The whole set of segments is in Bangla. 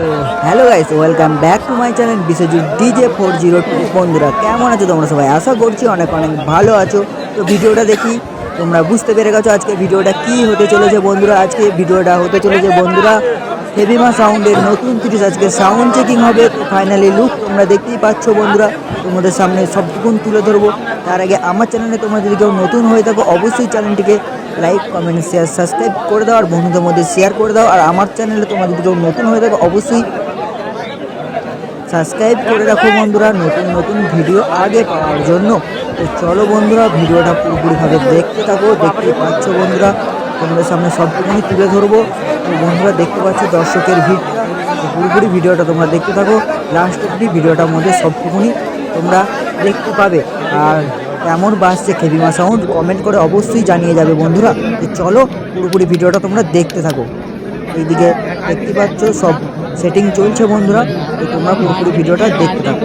তো hello guys, welcome back to my channel Biswajit DJ four zero two. বন্ধুরা, কেমন আছো তোমরা সবাই? আশা করছি অনেক অনেক ভালো আছো। তো ভিডিওটা দেখি, তোমরা বুঝতে পেরে গেছো আজকে ভিডিওটা কি হতে চলেছে বন্ধুরা। আজকে ভিডিওটা হতে চলেছে বন্ধুরা হেভিমা সাউন্ডের নতুন তিরিশ আজকে সাউন্ড চেকিং হবে ফাইনালি লুক তোমরা দেখতেই পাচ্ছ বন্ধুরা। তোমাদের সামনে সবটুকুন তুলে ধরবো। তার আগে আমার চ্যানেলে তোমরা যদি কেউ নতুন হয়ে থাকো, অবশ্যই চ্যানেলটিকে লাইক কমেন্ট শেয়ার সাবস্ক্রাইব করে দাও, আর বন্ধুদের মধ্যে শেয়ার করে দাও। আর আমার চ্যানেলে তোমরা যদি নতুন হয়ে থাকো, অবশ্যই সাবস্ক্রাইব করে রাখো বন্ধুরা, নতুন নতুন ভিডিও আগে পাওয়ার জন্য। তো চলো বন্ধুরা, ভিডিওটা পুরোপুরিভাবে দেখতে থাকো দেখতে পাচ্ছ বন্ধুরা, তোমাদের সামনে সবটুকুনি তুলে ধরবো। বন্ধুরা, দেখতে পাচ্ছ দর্শকের ভিড়। পুরোপুরি ভিডিওটা তোমরা দেখতে থাকো। লাস্ট অব্দি ভিডিওটার মধ্যে সবটুকুনি তোমরা দেখতে পাবে। আর কেমন বাসছে খেবিমা সাউন্ড কমেন্ট করে অবশ্যই জানিয়ে যাবে বন্ধুরা। চলো, পুরোপুরি ভিডিওটা তোমরা দেখতে থাকো। এইদিকে দেখতে পাচ্ছ, সব সেটিং চলছে বন্ধুরা। তো তোমরা পুরোপুরি ভিডিওটা দেখতে থাকো।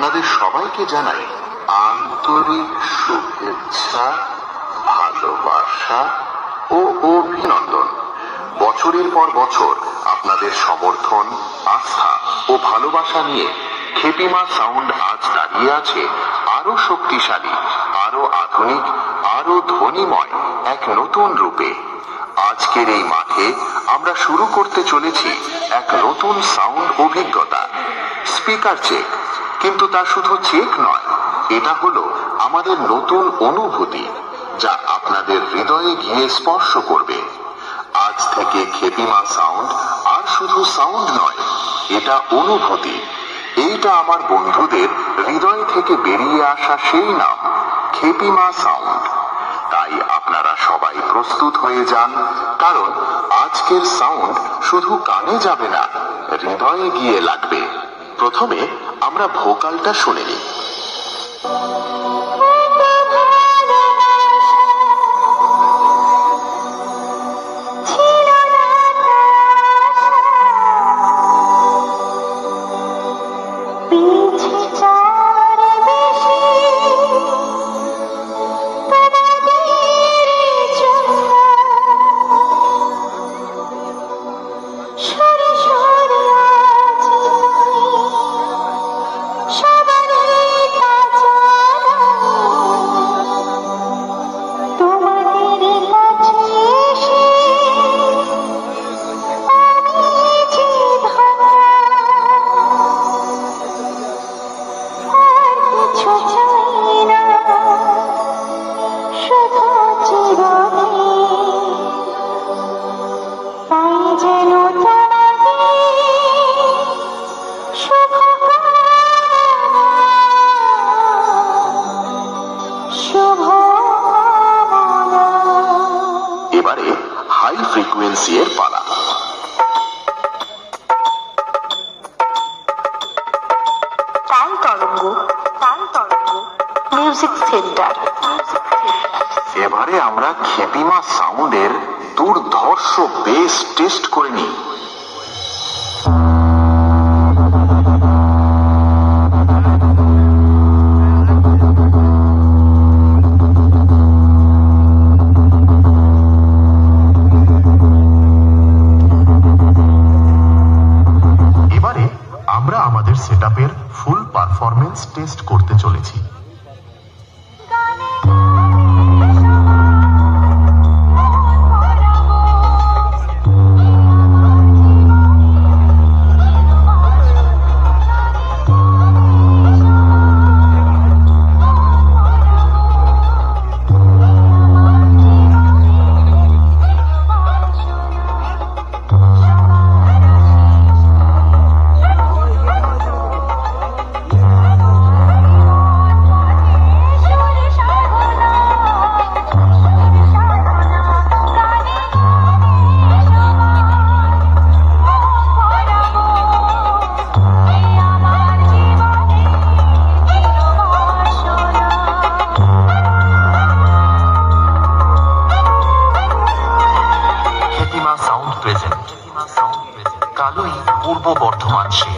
আপনাদের সবাইকে জানাই আন্তরিক শুভেচ্ছা, ভালোবাসা ও অভিনন্দন। বছরের পর বছর আপনাদের সমর্থন, আস্থা ও ভালোবাসা নিয়ে খেপিমা সাউন্ড আজ দাঁড়িয়ে আছে আরও শক্তিশালী আরও আধুনিক আরও ধ্বনিময় এক নতুন রূপে। আজকের এই মাঠে আমরা শুরু করতে চলেছি এক নতুন সাউন্ড অভিজ্ঞতা। স্পিকার চেক কিন্তু তা শুধু চেক নয়, এটা হলো আমাদের নতুন অনুভূতি, যা আপনাদের হৃদয়ে গিয়ে স্পর্শ করবে। আজ থেকে খেপিমা সাউন্ড, আর শুধু সাউন্ড নয়, এটা অনুভূতি। এইটা আমার বন্ধুদের হৃদয় থেকে বেরিয়ে আসা সেই নাম খেপিমা সাউন্ড। তাই আপনারা সবাই প্রস্তুত হয়ে যান, কারণ আজকের সাউন্ড শুধু কানে যাবে না, হৃদয়ে গিয়ে লাগবে। প্রথমে আমরা ভোকালটা শুনে নিই। পিছে এবারে হাই ফ্রিকোয়েন্সি এর পালা। তাল তরঙ্গ তাল তরঙ্গ মিউজিক সেন্টার এবারে আমরা খেপিমা সাউন্ডের দুর্ধর্ষ বেস টেস্ট করে নিই। আমরা আমাদের সেটআপের ফুল পারফরমেন্স টেস্ট করতে চলেছি। সাউন্ড প্রেজেন্ট কালোই পূর্ব বর্ধমান সে